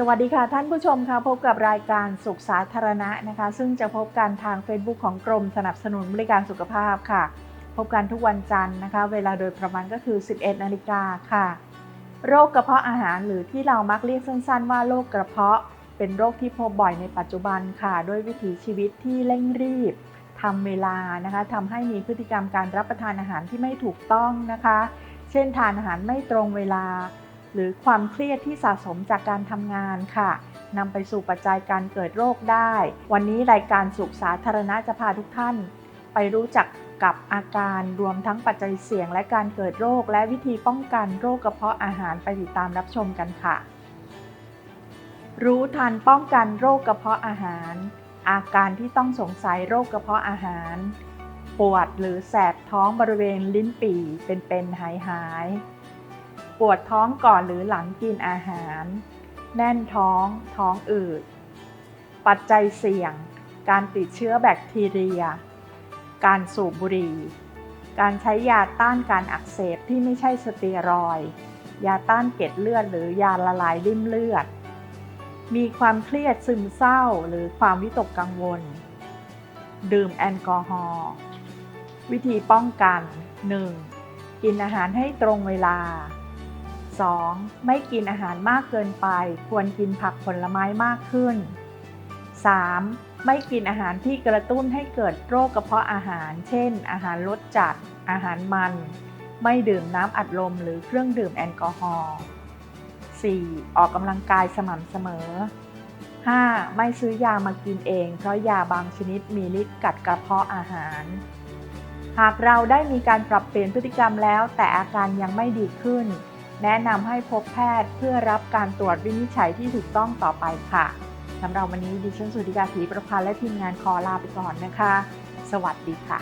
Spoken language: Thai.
สวัสดีค่ะท่านผู้ชมค่ะพบกับรายการสุขสาธารณะนะคะ ซึ่งจะพบกันทาง Facebook ของกรมสนับสนุนบริการสุขภาพค่ะ พบกันทุกวันจันทร์นะคะ เวลาโดยประมาณก็คือ 11 นาฬิกาค่ะ โรคกระเพาะอาหารหรือที่เรามักเรียกสั้นๆ ว่าโรคกระเพาะ เป็นโรคที่พบบ่อยในปัจจุบันค่ะ ด้วยวิถีชีวิตที่เร่งรีบทำเวลานะคะทำให้มีพฤติกรรมการรับประทานอาหารที่ไม่ถูกต้องนะคะ เช่นทานอาหารไม่ตรงเวลา หรือความเครียดที่สะสมจากการทำงานค่ะนำไปสู่ปัจจัยการเกิดโรคได้ วันนี้รายการสุขสาธารณะจะพาทุกท่าน ไปรู้จักกับอาการรวมทั้งปัจจัยเสี่ยงและการเกิดโรค และวิธีป้องกันโรคกระเพาะอาหารไปติดตามรับชมกันค่ะ รู้ทันป้องกันโรคกระเพาะอาหาร อาการที่ต้องสงสัยโรคกระเพาะอาหาร ปวดหรือแสบท้องบริเวณลิ้นปี่เป็นๆหายหาย ปวดท้องก่อนหรือหลังกินอาหาร แน่นท้อง ท้องอืด ปัจจัยเสี่ยง การติดเชื้อแบคทีเรีย การสูบบุหรี่ การใช้ยาต้านการอักเสบที่ไม่ใช่สเตียรอย ยาต้านเกล็ดเลือดหรือยาละลายริ่มเลือด มีความเครียดซึมเศร้าหรือความวิตกกังวล ดื่มแอลกอฮอล์วิธีป้องกัน 1. กินอาหารให้ตรงเวลา 2. ไม่กินอาหารมากเกินไป ควรกินผักผลไม้มากขึ้น 3. ไม่กินอาหารที่กระตุ้นให้เกิดโรคกระเพาะอาหาร เช่น อาหารรสจัด อาหารมัน ไม่ดื่มน้ำอัดลมหรือเครื่องดื่มแอลกอฮอล์ 4. ออกกำลังกายสม่ำเสมอ 5. ไม่ซื้อยามากินเอง เพราะยาบางชนิดมีฤทธิ์กัดกระเพาะอาหาร หากเราได้มีการปรับเปลี่ยนพฤติกรรมแล้ว แต่อาการยังไม่ดีขึ้น แนะนำให้พบแพทย์เพื่อรับการตรวจวินิจฉัยที่ถูกต้องต่อไปค่ะสำหรับวันนี้ดิฉันสุธิกาศรีประพันธ์และทีมงานขอลาไปก่อนนะคะ สวัสดีค่ะ